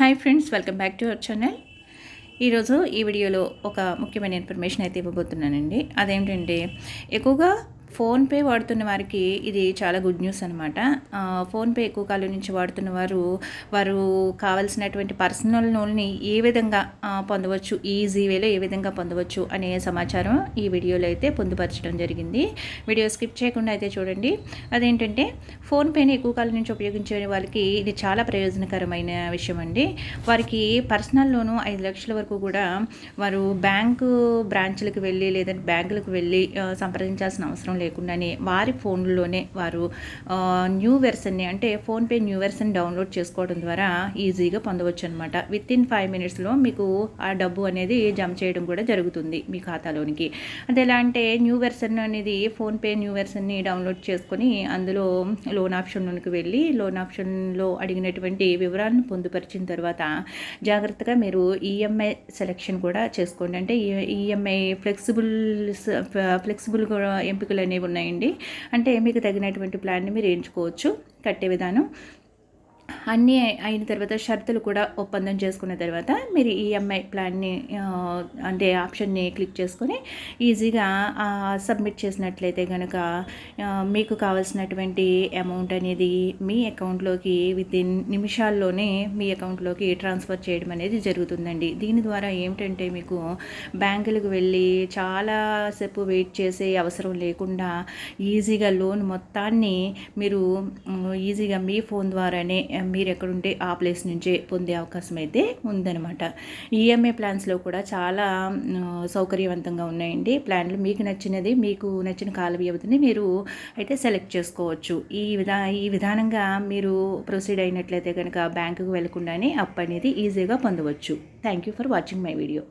Hi friends welcome back to our channel. ఈరోజు ఈ వీడియోలో ఒక ముఖ్యమైన ఇన్ఫర్మేషన్ అయితే ఇవ్వబోతున్నానండి. అదేంటంటే ఎక్కువగా ఫోన్పే వాడుతున్న వారికి ఇది చాలా గుడ్ న్యూస్ అనమాట ఫోన్పే ఎక్కువ కాలం నుంచి వాడుతున్న వారు వారు కావాల్సినటువంటి పర్సనల్ లోన్ని ఏ విధంగా పొందవచ్చు ఈజీ వేలో ఏ విధంగా పొందవచ్చు అనే సమాచారం ఈ వీడియోలో అయితే పొందుపరచడం జరిగింది. వీడియో స్కిప్ చేయకుండా అయితే చూడండి. అదేంటంటే ఫోన్పేని ఎక్కువ కాలం నుంచి ఉపయోగించే వాళ్ళకి ఇది చాలా ప్రయోజనకరమైన విషయం అండి. వారికి పర్సనల్ లోను ఐదు లక్షల వరకు కూడా వారు బ్యాంకు బ్రాంచ్లకు వెళ్ళి లేదంటే బ్యాంకులకు వెళ్ళి సంప్రదించాల్సిన అవసరం లేకుండానే వారి ఫోన్లోనే వారు న్యూ వెర్షన్ని అంటే ఫోన్పే న్యూ వెర్షన్ డౌన్లోడ్ చేసుకోవడం ద్వారా ఈజీగా పొందవచ్చు అనమాట విత్ ఇన్ ఫైవ్ మినిట్స్లో మీకు ఆ డబ్బు అనేది జమ చేయడం కూడా జరుగుతుంది మీ ఖాతాలోనికి. అంటే ఎలా అంటే న్యూ వెర్షన్ అనేది ఫోన్పే న్యూ వెర్షన్ని డౌన్లోడ్ చేసుకొని అందులో లోన్ ఆప్షన్లోకి వెళ్ళి లోన్ ఆప్షన్లో అడిగినటువంటి వివరాలను పొందుపరిచిన తర్వాత జాగ్రత్తగా మీరు ఈఎంఐ సెలెక్షన్ కూడా చేసుకోండి. అంటే ఈఎంఐ ఫ్లెక్సిబుల్ ఫ్లెక్సిబుల్ ఎంపికలు అనేవి ఉన్నాయండి. అంటే మీకు తగినటువంటి ప్లాన్ని మీరు ఎంచుకోవచ్చు. కట్టే విధానం. అన్నీ అయిన తర్వాత షరతులు కూడా ఒప్పందం చేసుకున్న తర్వాత మీరు ఈఎంఐ ప్లాన్ని అంటే ఆప్షన్ని క్లిక్ చేసుకొని ఈజీగా సబ్మిట్ చేసినట్లయితే కనుక మీకు కావాల్సినటువంటి అమౌంట్ అనేది మీ అకౌంట్లోకి విత్ ఇన్ నిమిషాల్లోనే మీ అకౌంట్లోకి ట్రాన్స్ఫర్ చేయడం అనేది జరుగుతుందండి. దీని ద్వారా ఏమిటంటే మీకు బ్యాంకులకు వెళ్ళి చాలాసేపు వెయిట్ చేసే అవసరం లేకుండా ఈజీగా లోన్ మొత్తాన్ని మీరు ఈజీగా మీ ఫోన్ ద్వారానే మీరు ఎక్కడుంటే ఆ ప్లేస్ నుంచే పొందే అవకాశం అయితే ఉందన్నమాట ఈఎంఐ ప్లాన్స్లో కూడా చాలా సౌకర్యవంతంగా ఉన్నాయండి. ప్లాన్లు మీకు నచ్చినది మీకు నచ్చిన కాల వ్యవధిని మీరు అయితే సెలెక్ట్ చేసుకోవచ్చు. ఈ విధా ఈ విధానంగా మీరు ప్రొసీడ్ అయినట్లయితే కనుక బ్యాంకుకు వెళ్ళకుండానే అప్ అనేది ఈజీగా పొందవచ్చు. Thank you for watching my video.